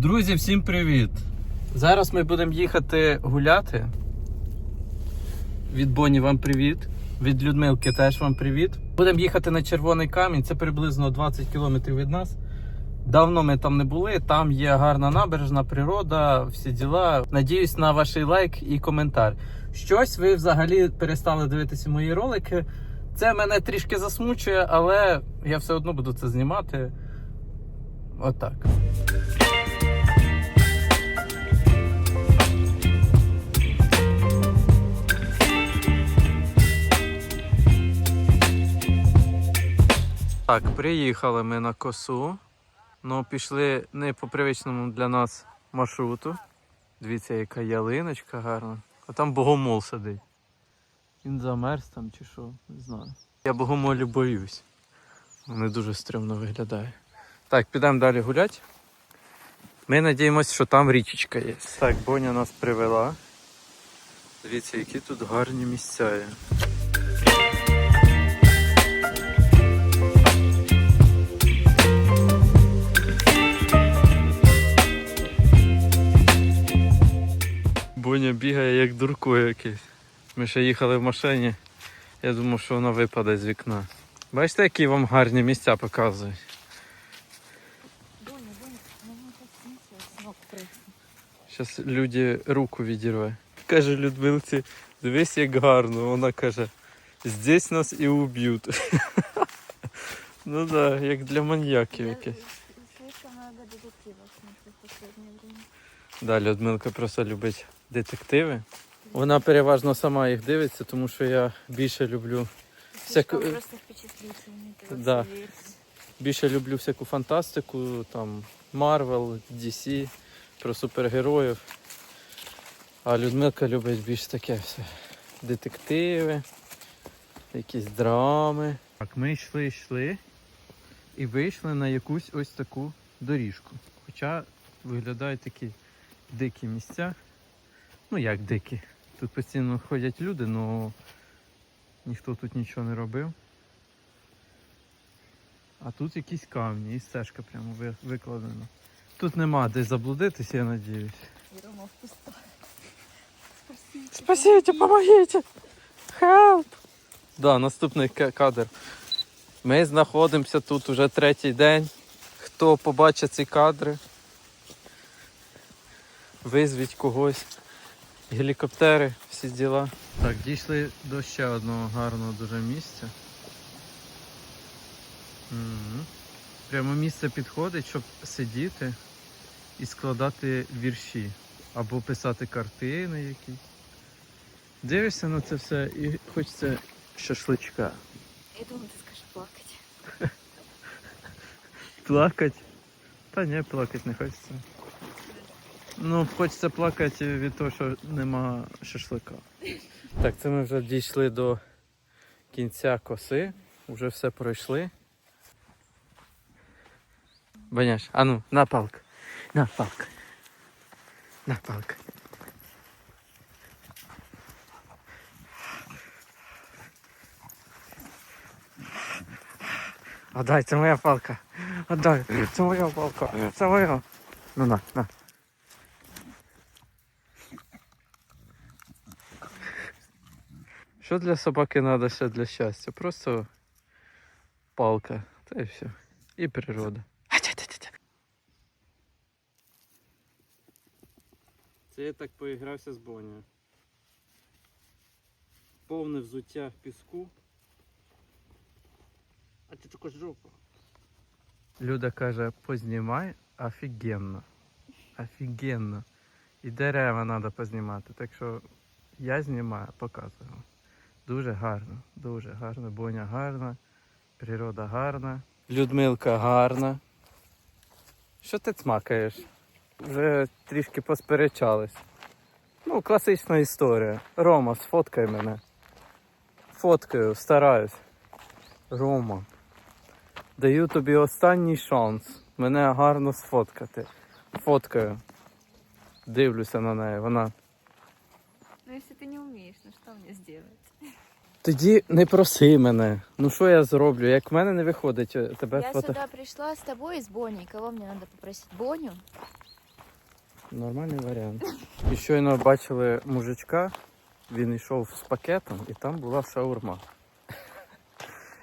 Друзі, всім привіт! Зараз ми будемо їхати гуляти. Від Боні вам привіт. Від Людмилки теж вам привіт. Будемо їхати на Червоний камінь, це приблизно 20 кілометрів від нас. Давно ми там не були, там є гарна набережна, природа, всі діла. Надіюсь на ваш лайк і коментар. Щось ви взагалі перестали дивитися мої ролики. Це мене трішки засмучує, але я все одно буду це знімати. Отак. Так, приїхали ми на косу. Ну, пішли не по привичному для нас маршруту. Дивіться, яка ялиночка гарна. А там богомол сидить. Він замерз там чи що, не знаю. Я богомолі боюсь. Вони дуже стрімно виглядають. Так, підемо далі гуляти. Ми надіємося, що там річечка є. Так, Боня нас привела. Дивіться, які тут гарні місця є. Боня бігає як дурко якийсь. Ми ще їхали в машині. Я думав, що вона випаде з вікна. Бачите, які вам гарні місця показують. Зараз люди руку відірве. Каже Людмилці, дивись як гарно. Вона каже, здесь нас і уб'ють. ну так, як для маньяків якесь. Слишком в время. Да, Людмилка просто любить детективи. Вона переважно сама їх дивиться, тому що я більше люблю Слишком просто. Да. більше люблю всяку фантастику, там Marvel, DC, про супергероїв. А Людмилка любить більш таке все. Детективи, якісь драми. Так, ми йшли, йшли і вийшли на якусь ось таку доріжку. Хоча виглядають такі дикі місця. Ну як дикі. Тут постійно ходять люди, але ніхто тут нічого не робив. А тут якісь камні і стежка прямо викладена. Тут нема де заблудитися, я надіюсь. И Рома в кустах. Спасите. Спасите, помогите! Да, наступний кадр. Ми знаходимося тут уже третій день. Хто побачить ці кадри, визвіть когось. Гелікоптери, всі діла. Так, дійшли до ще одного гарного дуже місця. Мгм. Прямо місце підходить, щоб сидіти і складати вірші або писати картини якісь. Дивишся на це все і хочеться шашличка. Я думала, ты скажешь плакать. Плакать? Та ні, плакати не хочеться. Ну, хочеться плакати від того, що нема шашлика. Так, це ми вже дійшли до кінця коси, вже все пройшли. Баняш, а ну, на палку. На палку. На палку. Отдай, це моя палка. Отдай, це моя палка. Це моя. Ну на, на. Що для собаки треба ще для щастя? Просто палка. Та і все. І природа. Це я так поігрався з Бонею. Повне взуття в піску. А ти також жопа. Люда каже, познімай офігенно. Офігенно. І дерева треба познімати. Так що я знімаю, показую. Дуже гарно, дуже гарно. Боня гарна, природа гарна. Людмилка гарна. Що ти цмакаєш? Вже трішки посперечались. Ну, класична історія. Рома, сфоткай мене. Фоткаю, стараюсь. Рома. Даю тобі останній шанс мене гарно сфоткати. Фоткаю. Дивлюся на неї. Вона. Ну, якщо ти не вмієш, ну що мені зробити? Тоді не проси мене. Ну що я зроблю? Як в мене не виходить е, тебе Я фото. сюди прийшла з тобою с Боней. Кого мені треба попросити? Боню? Нормальний варіант. І щойно бачили мужичка, він йшов з пакетом, і там була шаурма.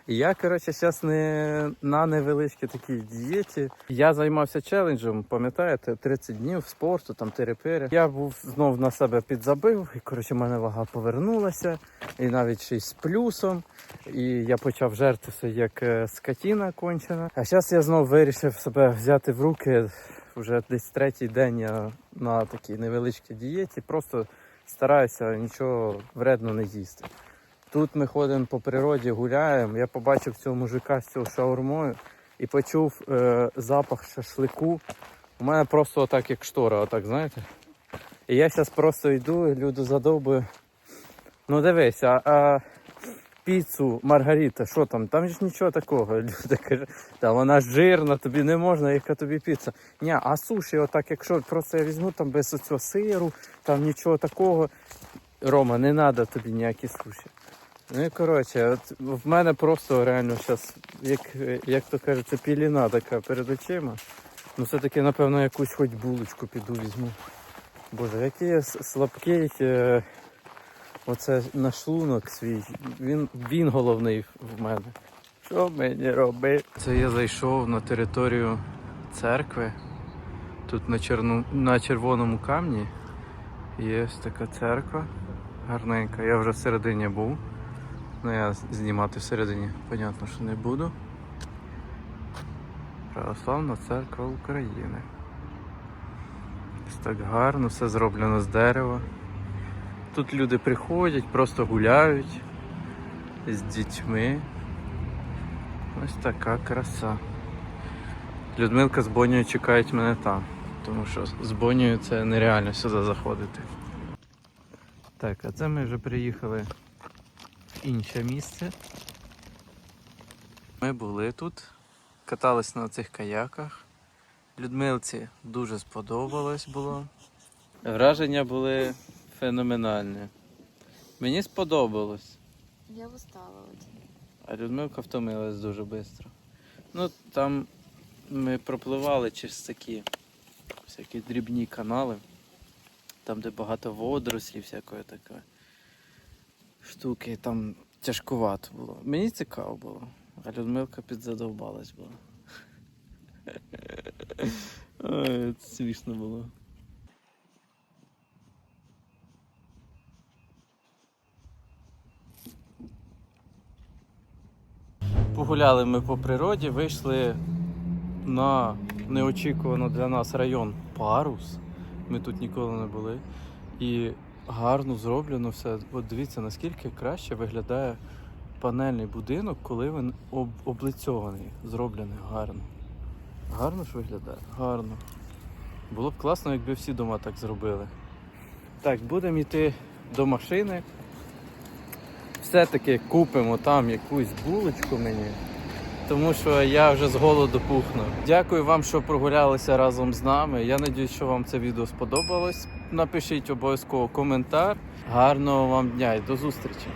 Я, коротше, зараз не на невеличкій такій дієті. Я займався челенджем, пам'ятаєте, 30 днів спорту, там тири-пири. Я був знов на себе підзабив, і коротше, в мене вага повернулася, і навіть ще й з плюсом. І я почав жертвуватися як е, скотіна кончена. А зараз я знов вирішив себе взяти в руки. Вже десь третій день я на такій невеличкій дієті. Просто стараюся нічого вредно не їсти. Тут ми ходимо по природі, гуляємо. Я побачив цього мужика з цього шаурмою і почув е, запах шашлику. У мене просто отак, як штора, отак, знаєте. І я зараз просто йду, люди задовбую. Ну дивись, а, а піцу Маргарита, що там? Там ж нічого такого. Люди кажуть, та вона жирна, тобі не можна, яка тобі піца. Ні, а суші, отак, якщо просто я візьму там без цього сиру, там нічого такого. Рома, не треба тобі ніякі суші. Ну і коротше, от в мене просто реально зараз, як, як то кажеться, піліна така перед очима. Ну все-таки, напевно, якусь хоч булочку піду візьму. Боже, який я слабкий. Е, оце на свій. Він, він головний в мене. Що мені робити? Це я зайшов на територію церкви. Тут на, черну, на червоному камні є така церква. Гарненька. Я вже всередині був. Ну я знімати всередині, понятно, що не буду. Православна церква України. Ось так гарно, все зроблено з дерева. Тут люди приходять, просто гуляють з дітьми. Ось така краса. Людмилка з Бонею чекають мене там, тому що з Бонею це нереально сюди заходити. Так, а це ми вже приїхали інше місце. Ми були тут, катались на цих каяках. Людмилці дуже сподобалось було. Враження були феноменальні. Мені сподобалось, Я устала очень. а Людмилка втомилась дуже швидко. Ну, там ми пропливали через такі всякі дрібні канали, там, де багато водорослів, всякої такої штуки, там тяжкувато було. Мені цікаво було, а Людмилка підзадовбалась була. Ой, це смішно було. Погуляли ми по природі, вийшли на неочікувано для нас район Парус. Ми тут ніколи не були. І гарно зроблено все. От дивіться, наскільки краще виглядає панельний будинок, коли він об- облицьований, зроблений гарно. Гарно ж виглядає? Гарно. Було б класно, якби всі дома так зробили. Так, будемо йти до машини. Все-таки купимо там якусь булочку мені, тому що я вже з голоду пухну. Дякую вам, що прогулялися разом з нами. Я сподіваюся, що вам це відео сподобалось. Напишіть обов'язково коментар. Гарного вам дня і до зустрічі!